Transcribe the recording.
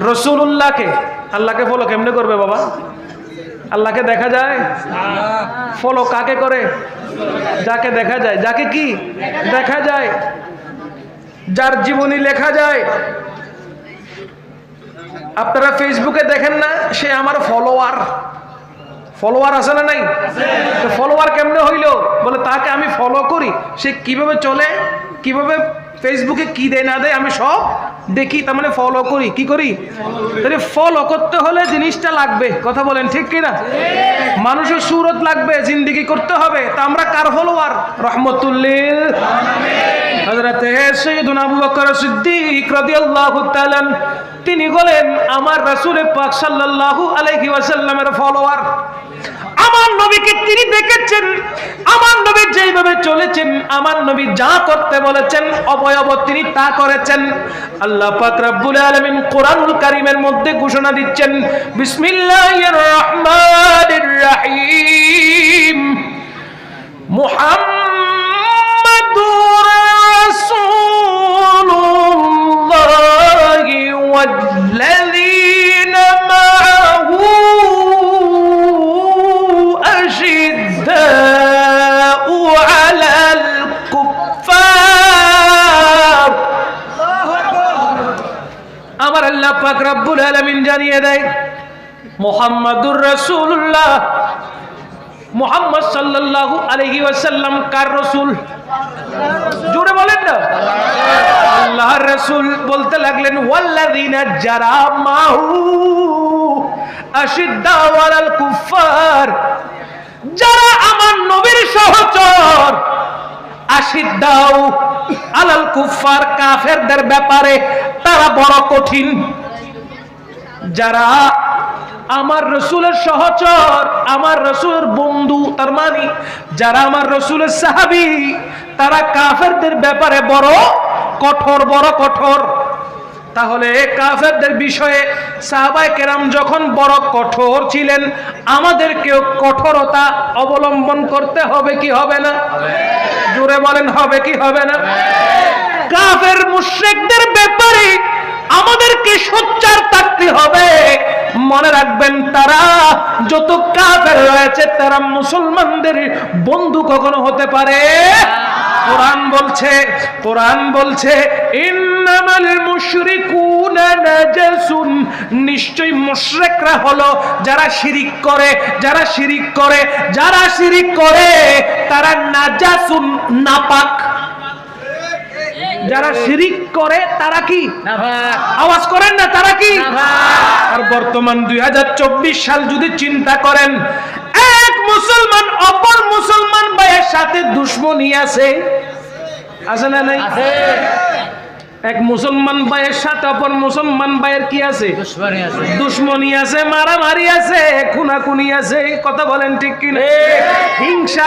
রসুল্লাহকে আল্লাহকে ফলো কেমনে করবে বাবা? আল্লাহকে দেখা যায়? ফলো কাকে করে? যাকে দেখা যায়। যাকে কি? দেখা যায়। যার জীবনী লেখা যায়। আপনারা ফেসবুকে দেখেন না, সে আমার ফলোয়ার ফলোয়ার আছে না নাই? ফলোয়ার কেমনে হইল? বলে, তাকে আমি ফলো করি। সে কীভাবে চলে? কীভাবে ফেসবুকে কি দেয়, না দেয়, আমি সব দেখি, তার মানে ফলো করি। কি করি? তাহলে ফলো করতে হলে জিনিসটা লাগবে। কথা বলেন, ঠিক কিনা? মানুষের সুরত লাগবে, জিন্দিগি করতে হবে। তা আমরা কার ফলোয়ার রহমতুল্লিল। তিনি বলেন, আমার রাসূল পাক সাল্লাল্লাহু আলাইহি ওয়াসাল্লামের ফলোয়ার নবীকে তিনি দেখেছেন, আমার নবী যেইভাবে চলেছেন, আমার নবী যা করতে বলেছেন, অবয়ব তিনি তা করেছেন। আল্লাহ পাক রব্বুল আলামিন কোরআনুল কারীমের মধ্যে ঘোষণা দিচ্ছেন, বিসমিল্লাহির রহমানির আমার আল্লাহ পাক রব্বুল আলামিন জানিয়ে দেয়, মোহাম্মদুর রাসূলুল্লাহ। মোহাম্মদ সাল্লাল্লাহু আলাইহি ওয়াসাল্লাম কার রাসূল? জোরে বলেন না। আল্লাহর রাসূল বলতে লাগলেন, ওয়াল্লাযিনা যারা মাহু আশিদ্দাউ আলাল কুফার যারা আমার নবীর সহচর আশিদ্দাউ আলাল কুফার কাফেরদের ব্যাপারে তারা বড় কঠিন। যারা আমার রসুলের সহচর, আমার রসুলের বন্ধু, তার মানে যারা আমার রসুলের সাহাবি, তারা কাফেরদের ব্যাপারে বড় কঠোর বড় কঠোর। তাহলে কাফেরদের বিষয়ে সাহাবাই কেরাম যখন বড় কঠোর ছিলেন, আমাদেরকেও কঠোরতা অবলম্বন করতে হবে কি হবে না? জোরে বলেন, হবে কি হবে না? কাফের মুশ্রিকদের ব্যাপারে আমাদেরকে সোচ্চার থাকতে হবে। মনে রাখবেন তারা যত কাফের রয়েছে, তারা মুসলমানদের বন্ধু কখনো হতে পারে? কোরআন বলছে কোরআন বলছে, ইন্নামাল মুশরিকুনা নাজাসুন। নিশ্চয় মুশরিকরা হলো যারা শিরিক করে, যারা শিরিক করে, যারা শিরিক করে, তারা নাজাসুন, নাপাক। যারা শিরিক করে তারা কি? আওয়াজ করেন না তারা কি? আর বর্তমান দুই সাল যদি চিন্তা করেন এক মুসলমান অপর মুসলমান ভাইয়ের সাথে দুশ্মনী আছে? আছে না নাই? এক মুসলমান ভাইয়ের সাথে অপর মুসলমান ভাইয়ের কি আছে? দুশ্মনী আছে। মারামারি আছে খুনাখুনি আছে কথা বলেন ঠিক কিনা? হিংসা